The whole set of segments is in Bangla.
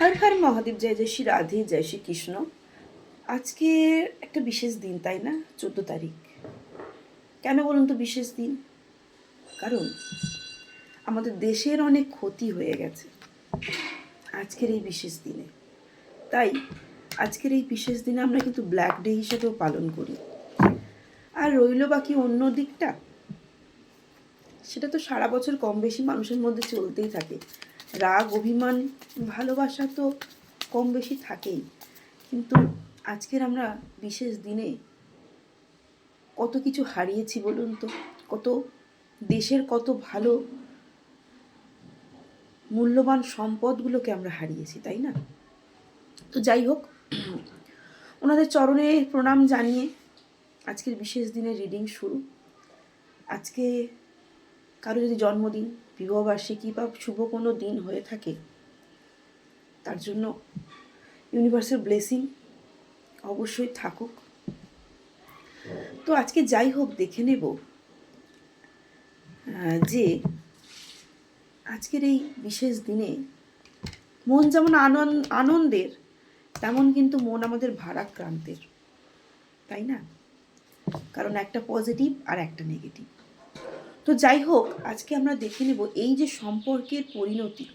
হর হর মহাদেব, জয় জয় শ্রী রাধে, জয় শ্রী কৃষ্ণ। আজকে একটা বিশেষ দিন, তাই না? চোদ্দ তারিখ। কেন বলুন তো বিশেষ দিন? কারণ আমাদের দেশের অনেক ক্ষতি হয়ে গেছে আজকের এই বিশেষ দিনে। তাই আজকের এই বিশেষ দিনে আমরা কিন্তু ব্ল্যাক ডে হিসেবেও পালন করি। আর রইল বাকি অন্য দিকটা, সেটা তো সারা বছর কম বেশি মানুষের মধ্যে চলতেই থাকে। রাগ, অভিমান, ভালোবাসা তো কম বেশি থাকেই। কিন্তু আজকের আমরা বিশেষ দিনে কত কিছু হারিয়েছি বলুন তো? কত দেশের কত ভালো মূল্যবান সম্পদগুলোকে আমরা হারিয়েছি, তাই না? তো যাই হোক, ওনাদের চরণে প্রণাম জানিয়ে আজকের বিশেষ দিনের রিডিং শুরু। আজকে কারও যদি জন্মদিন বিবাহবার্ষিকী বা শুভ কোনো দিন হয়ে থাকে, তার জন্য ইউনিভার্সের ব্লেসিং অবশ্যই থাকুক। তো আজকে যাই হোক, দেখে নেব যে আজকের এই বিশেষ দিনে মন যেমন আনন্দ আনন্দের, তেমন কিন্তু মন আমাদের ভারাক্রান্তের, তাই না? কারণ একটা পজিটিভ আর একটা নেগেটিভ তো যাই হোক, আজকে আমরা দেখে নেব এই যে সম্পর্কের পরিণতি।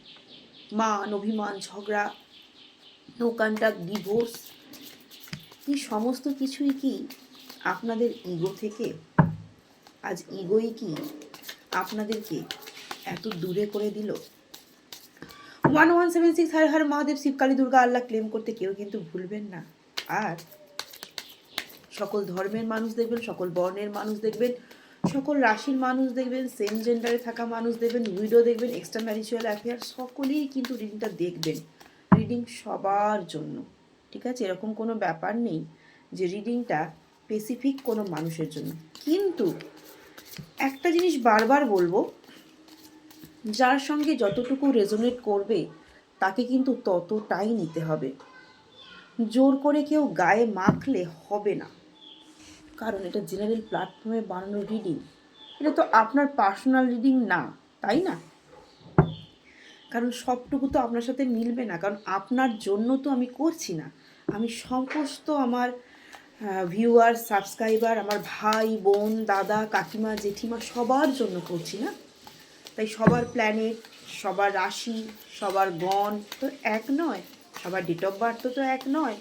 মান, অভিমান, ঝগড়া নোকানটাক ডিভোর্স এই সমস্ত কিছুই কি আপনাদের ইগো থেকে? আজ ইগোই কি আপনাদেরকে এত দূরে করে দিল? One one seven six Har Har Mahadev Shivkali Durga, Allah claim করতে কেউ কিন্তু ভুলবেন না। আর সকল ধর্মের মানুষ দেখবেন, সকল বর্ণের মানুষ দেখবেন সকল রাশির মানুষ দেখবেন সেম জেন্ডারে থাকা মানুষ দেখবেন উইডো দেখবেন এক্সট্রা ম্যারিচুয়াল অ্যাফেয়ার সকলেই কিন্তু রিডিংটা দেখবেন। রিডিং সবার জন্য, ঠিক আছে? এরকম কোনো ব্যাপার নেই যে রিডিংটা স্পেসিফিক কোনো মানুষের জন্য। কিন্তু একটা জিনিস বারবার বলব, যার সঙ্গে যতটুকু রেজোনেট করবে, তাকে কিন্তু ততটাই নিতে হবে। জোর করে কেউ গায়ে মাখলে হবে না। কারণ এটা জেনারেল প্ল্যাটফর্মে বানানো রিডিং এটা তো আপনার পার্সোনাল রিডিং না, তাই না? কারণ সবটুকু তো আপনার সাথে মিলবে না, কারণ আপনার জন্য তো আমি করছি না। আমি সমস্ত আমার ভিউয়ার সাবস্ক্রাইবার আমার ভাই, বোন, দাদা, কাকিমা, জেঠিমা সবার জন্য করছি না। তাই সবার প্ল্যানেট সবার রাশি, সবার গণ তো এক নয়, সবার ডেট অফ বার্থ তো এক নয়।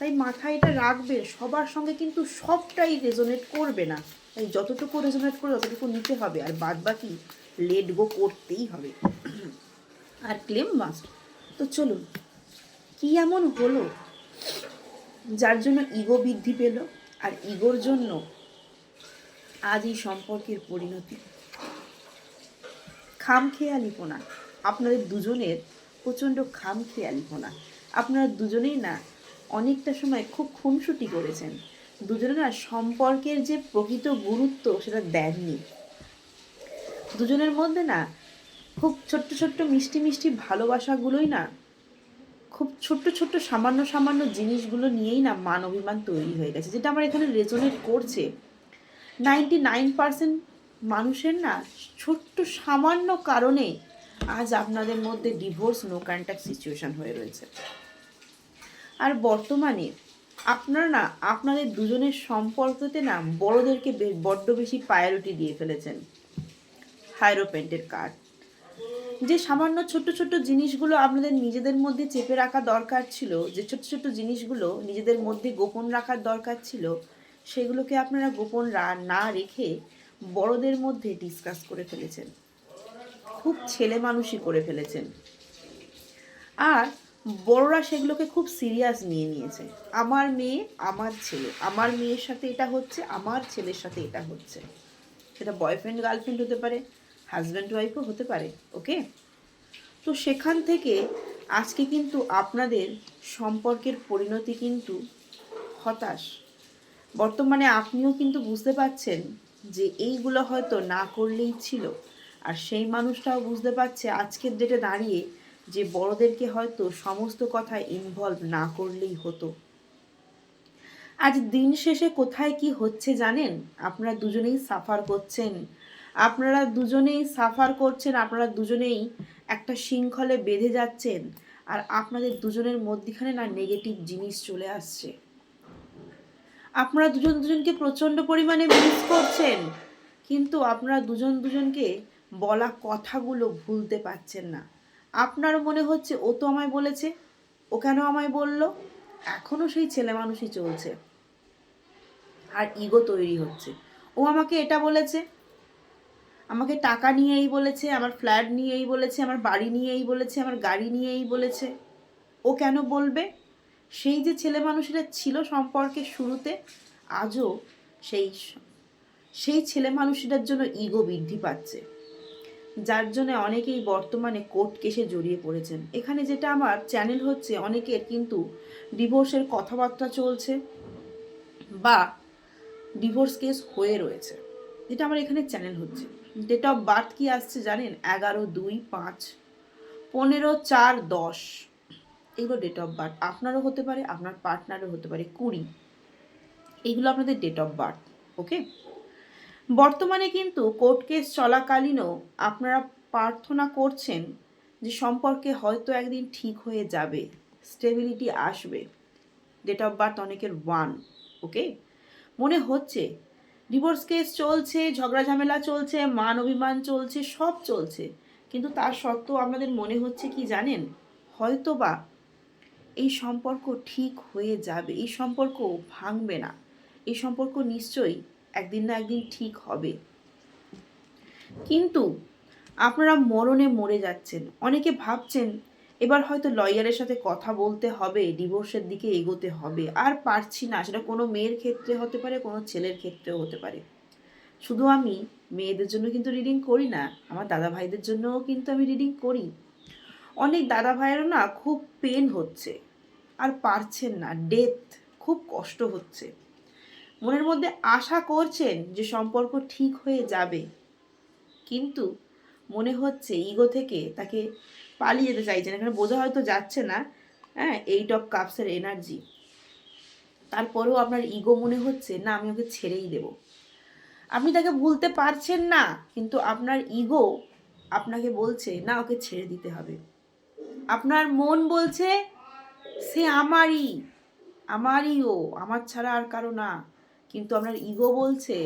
তাই মাথায় এটা রাখবে সবার সঙ্গে কিন্তু সবটাই রেজোনেট করবে না। তাই যতটুকু রেজোনেট করে ততটুকু নিতে হবে। আর বাদ বাকি লেট গো করতেই হবে। আর ক্লেম মাস্ট তো চলুন কি এমন হলো যার জন্য ইগো বৃদ্ধি পেল আর ইগোর জন্য আজ এই সম্পর্কের পরিণতি? খাম খামখেয়ালিপনা আপনাদের দুজনের প্রচণ্ড খামখেয়ালিপনা আপনারা দুজনেই না অনেকটা সময় খুব খুনসুটি করেছেন। দুজনে না সম্পর্কের যে প্রকৃত গুরুত্ব সেটা দেননি। দুজনের মধ্যে না খুব ছোট্ট ছোট্ট মিষ্টি মিষ্টি ভালোবাসাগুলোই না খুব ছোট্ট ছোট্ট সামান্য সামান্য জিনিসগুলো নিয়েই না মান অভিমান তৈরি হয়ে গেছে, যেটা আমার এখানে রেজোনেট করছে। নাইনটি নাইন পার্সেন্ট মানুষের না ছোট্ট সামান্য কারণে আজ আপনাদের মধ্যে ডিভোর্স নো কন্ট্যাক্ট সিচুয়েশন হয়ে রয়েছে। আর বর্তমানে আপনারা না, আপনাদের দুজনের সম্পর্কতে না বড়দেরকে বড্ড বেশি প্রায়োরিটি দিয়ে ফেলেছেন। হাইরোপেন্টের কার্ড। যে সামান্য ছোট্ট ছোট্ট জিনিসগুলো আপনাদের নিজেদের মধ্যে চেপে রাখা দরকার ছিল, যে ছোট ছোট্ট জিনিসগুলো নিজেদের মধ্যে গোপন রাখার দরকার ছিল, সেগুলোকে আপনারা গোপন না রেখে বড়দের মধ্যে ডিসকাস করে ফেলেছেন। খুব ছেলে মানুষই করে ফেলেছেন। আর বড়রা সেগুলোকে খুব সিরিয়াস নিয়ে নিয়েছে। আমার মেয়ে, আমার ছেলে। আমার মেয়ের সাথে এটা হচ্ছে, আমার ছেলের সাথে এটা হচ্ছে। সেটা বয়ফ্রেন্ড গার্লফ্রেন্ড হতে পারে হাজব্যান্ড ওয়াইফও হতে পারে ওকে তো সেখান থেকে আজকে কিন্তু আপনাদের সম্পর্কের পরিণতি কিন্তু হতাশ। বর্তমানে আপনিও কিন্তু বুঝতে পারছেন যে এইগুলো হয়তো না করলেই ছিল। আর সেই মানুষটাও বুঝতে পারছে আজকের ডেটে দাঁড়িয়ে যে বড়দেরকে হয়তো সমস্ত কথায় ইনভলভ না করলেই হতো। আজ দিন শেষে কোথায় কি হচ্ছে জানেন? আপনারা দুজনেই সাফার করছেন। আপনারা দুজনেই সাফার করছেন, আপনারা দুজনেই একটা শৃঙ্খলে বেঁধে যাচ্ছেন, আর আপনাদের দুজনের মধ্যিখানে না নেগেটিভ জিনিস চলে আসছে। আপনারা দুজন দুজনকে প্রচণ্ড পরিমাণে মিস করছেন, কিন্তু আপনারা দুজন দুজনকে বলা কথাগুলো ভুলতে পারছেন না। আপনার মনে হচ্ছে ও তো আমায় বলেছে। ও কেন আমায় বলল? এখনও সেই ছেলে মানুষই চলছে। আর ইগো তৈরি হচ্ছে। ও আমাকে এটা বলেছে। আমাকে টাকা নিয়েই বলেছে, আমার ফ্ল্যাট নিয়েই বলেছে, আমার বাড়ি নিয়েই বলেছে, আমার গাড়ি নিয়েই বলেছে। ও কেন বলবে? সেই যে ছেলে মানুষেরা ছিল সম্পর্কের শুরুতে, আজও সেই সেই ছেলে মানুষেরার জন্য ইগো বৃদ্ধি পাচ্ছে। যার জন্য অনেকেই বর্তমানে কোর্ট কেসে জড়িয়ে পড়েছেন। এখানে যেটা আমার চ্যানেল হচ্ছে, অনেকের কিন্তু ডিভোর্সের কথাবার্তা চলছে বা ডিভোর্স কেস হয়ে রয়েছে। যেটা আমার এখানে চ্যানেল হচ্ছে। ডেট অফ বার্থ কি আসছে জানেন? এগারো, দুই, পাঁচ, পনেরো, চার, দশ। এগুলো ডেট অফ বার্থ আপনারও হতে পারে, আপনার পার্টনারও হতে পারে। কুড়ি। এগুলো আপনাদের ডেট অফ বার্থ ওকে বর্তমানে কিন্তু কোর্ট কেস চলাকালীনও আপনারা প্রার্থনা করছেন যে সম্পর্কে হয়তো একদিন ঠিক হয়ে যাবে স্টেবিলিটি আসবে। ডেট অফ বার্থ অনেকের ওয়ান ওকে মনে হচ্ছে ডিভোর্স কেস চলছে, ঝগড়া ঝামেলা চলছে, মান অভিমান চলছে, সব চলছে। কিন্তু তার সত্ত্বেও আপনাদের মনে হচ্ছে কি জানেন? হয়তো বা এই সম্পর্ক ঠিক হয়ে যাবে, এই সম্পর্ক ভাঙবে না। এই সম্পর্ক নিশ্চয়ই একদিন না একদিন ঠিক হবে। কিন্তু আপনারা মরণে মরে যাচ্ছেন। অনেকে ভাবছেন, এবার হয়তো লয়ারের সাথে কথা বলতে হবে, ডিভোর্সের দিকে এগোতে হবে। আর পারছি না, সেটা কোনো মেয়ের ক্ষেত্রে হতে পারে, কোনো ছেলের ক্ষেত্রেও হতে পারে। শুধু আমি, মেয়েদের জন্য কিন্তু রিডিং করি না, আমার দাদা ভাইদের জন্যও কিন্তু আমি রিডিং করি। অনেক দাদা ভাইয়েরও না খুব পেন হচ্ছে। আর পারছেন না ডেথ খুব কষ্ট হচ্ছে। মনের মধ্যে আশা করছেন যে সম্পর্ক ঠিক হয়ে যাবে। কিন্তু মনে হচ্ছে ইগো থেকে তাকে পালিয়ে যেতে চাইছেন। এখানে বোঝা হয়তো যাচ্ছে না। হ্যাঁ এইট অফ কাপসের এনার্জি। তারপরেও আপনার ইগো মনে হচ্ছে, না, আমি ওকে ছেড়েই দেব। আপনি তাকে ভুলতে পারছেন না, কিন্তু আপনার ইগো আপনাকে বলছে, না, ওকে ছেড়ে দিতে হবে। আপনার মন বলছে, সে আমারই আমারই ও, আমার ছাড়া আর কারও না। কিন্তু আপনার ইগো বলছে,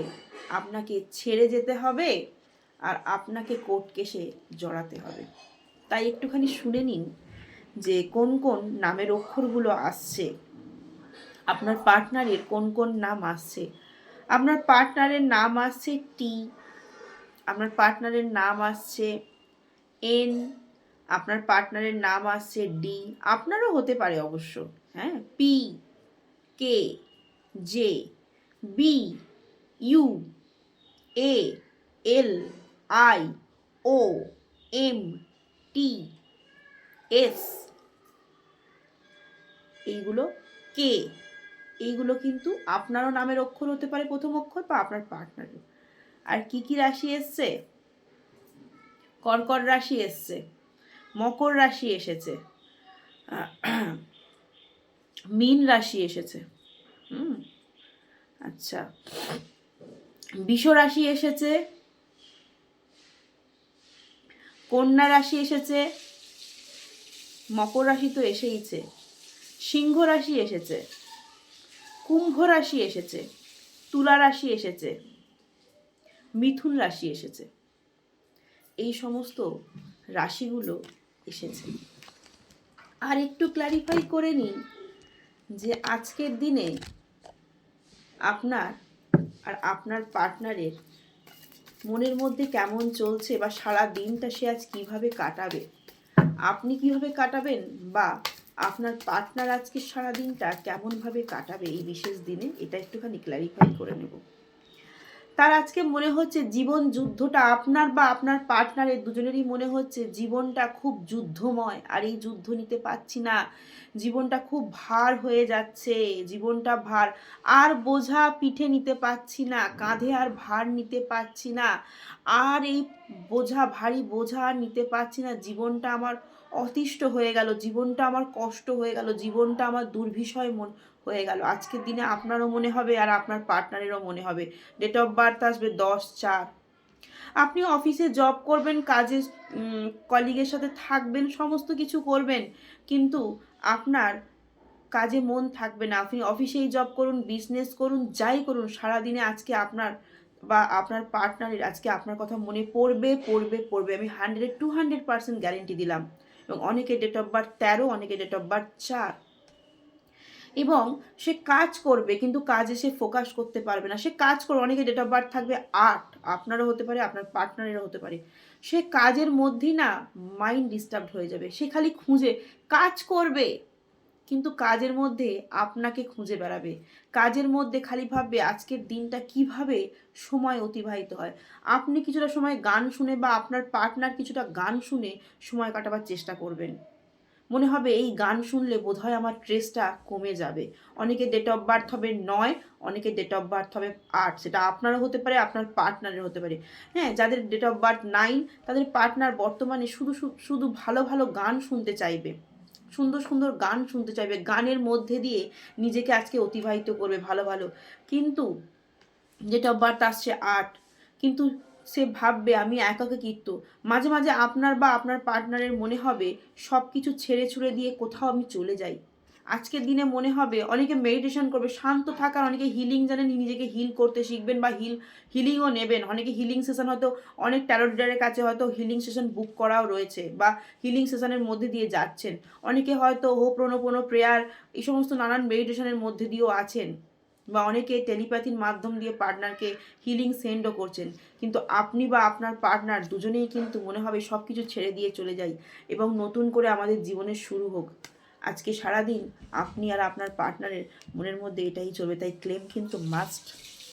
আপনাকে ছেড়ে যেতে হবে আর আপনাকে কোর্ট কেসে জড়াতে হবে। তাই একটুখানি শুনে নিন যে কোন কোন নামের অক্ষরগুলো আসছে, আপনার পার্টনারের কোন কোন নাম আসছে। আপনার পার্টনারের নাম আসছে টি আপনার পার্টনারের নাম আসছে এন আপনার পার্টনারের নাম আসছে ডি আপনারও হতে পারে অবশ্য হ্যাঁ? P K J B U A L I O M T S এইগুলো কে এইগুলো কিন্তু আপনারও নামের অক্ষর হতে পারে প্রথম অক্ষর বা আপনার পার্টনারের আর কি কি রাশি এসছে? কর্কট রাশি এসছে, মকর রাশি এসেছে মীন রাশি এসেছে। আচ্ছা। বিষ রাশি এসেছে। কন্যা রাশি এসেছে। মকর রাশি তো এসেইছে সিংহ রাশি এসেছে। কুম্ভ রাশি এসেছে। তুলা রাশি এসেছে। মিথুন রাশি এসেছে। এই সমস্ত রাশিগুলো এসেছে। আর একটু ক্ল্যারিফাই করে নিন যে আজকের দিনে আপনার আর আপনার পার্টনারের মনের মধ্যে কেমন চলছে বা সারা দিনটা সে আজ কীভাবে কাটাবে? আপনি কীভাবে কাটাবেন বা আপনার পার্টনার আজকে সারা দিনটা কেমনভাবে কাটাবে এই বিশেষ দিনে? এটা একটুখানি ক্ল্যারিফাই করে নেব। তার আজকে মনে হচ্ছে জীবন যুদ্ধটা আপনার বা আপনার পার্টনারের দুজনেরই মনে হচ্ছে জীবনটা খুব যুদ্ধময়। আর এই যুদ্ধ নিতে পারছি না। জীবনটা খুব ভার হয়ে যাচ্ছে। জীবনটা ভার আর বোঝা পিঠে নিতে পারছি না। কাঁধে আর ভার নিতে পারছি না। আর এই বোঝা, ভারী বোঝা আর নিতে পারছি না। জীবনটা আমার অতিষ্ঠ হয়ে গেল। জীবনটা আমার কষ্ট হয়ে গেল। জীবনটা আমার দুর্বিষয় মন। হয়ে গেল। আজকের দিনে আপনারও মনে হবে আর আপনার পার্টনারেরও মনে হবে। ডেট অফ বার্থ আসবে দশ চার। আপনি অফিসে জব করবেন, কাজে কলিগের সাথে থাকবেন, সমস্ত কিছু করবেন। কিন্তু আপনার কাজে মন থাকবে না। আপনি অফিসেই জব করুন বিজনেস করুন, যাই করুন, সারাদিনে আজকে আপনার বা আপনার পার্টনারের আজকে আপনার কথা মনে পড়বে পড়বে পড়বে। আমি hundred two hundred percent guarantee দিলাম। এবং অনেকে ডেট অফ বার্থ তেরো, অনেকে ডেট অফ বার্থ চার। এবং সে কাজ করবে, কিন্তু কাজে সে ফোকাস করতে পারবে না। সে কাজ করবে, অনেকে ডেট অফ বার্থ থাকবে আট, আপনারও হতে পারে, আপনার পার্টনারেরও হতে পারে। সে কাজের মধ্যেই না মাইন্ড ডিস্টার্ব হয়ে যাবে। সে খালি খুঁজে, কাজ করবে, কিন্তু কাজের মধ্যে আপনাকে খুঁজে বেড়াবে। কাজের মধ্যে খালি ভাববে, আজকের দিনটা কীভাবে সময় অতিবাহিত হয়। আপনি কিছুটা সময় গান শুনে বা আপনার পার্টনার কিছুটা গান শুনে সময় কাটাবার চেষ্টা করবেন। মনে হবে এই গান শুনলে বোধহয় আমার স্ট্রেসটা কমে যাবে। অনেকে ডেট অফ বার্থ হবে নয়, অনেকে ডেট অফ বার্থ হবে আট। সেটা আপনারও হতে পারে, আপনার পার্টনারের হতে পারে। হ্যাঁ যাদের ডেট অফ বার্থ নাইন তাদের পার্টনার বর্তমানে শুধু শুধু ভালো ভালো গান শুনতে চাইবে। সুন্দর সুন্দর গান শুনতে চাইবে। গানের মধ্যে দিয়ে নিজেকে আজকে অতিবাহিত করবে ভালো ভালো। কিন্তু ডেট অফ বার্থ আসছে আট। কিন্তু সে ভাববে, আমি একাকে কীর্ত মাঝে মাঝে আপনার বা আপনার পার্টনারের মনে হবে সব কিছু ছেড়ে ছুড়ে দিয়ে কোথাও আমি চলে যাই। আজকের দিনে মনে হবে, অনেকে মেডিটেশন করবে, শান্ত থাকার, অনেকে হিলিং জানেন নিজেকে হিল করতে শিখবেন বা হিল হিলিংও নেবেন। অনেকে হিলিং সেশন হয়তো অনেক ট্যারোডিডারের কাছে হয়তো হিলিং সেশন বুক করাও রয়েছে বা হিলিং সেশনের মধ্যে দিয়ে যাচ্ছেন। অনেকে হয়তো হো প্রণোপনো প্রেয়ার এই সমস্ত নানান মেডিটেশনের মধ্যে দিয়েও আছেন। বা অনেকে টেলিপ্যাথির মাধ্যম দিয়ে পার্টনারকে হিলিং সেন্ডও করছেন। কিন্তু আপনি বা আপনার পার্টনার দুজনেই কিন্তু মনে হবে সব কিছু ছেড়ে দিয়ে চলে যাই এবং নতুন করে আমাদের জীবনের শুরু হোক। আজকে সারাদিন আপনি আর আপনার পার্টনারের মনের মধ্যে এটাই চলবে, তাই ক্লেম কিন্তু মাস্ট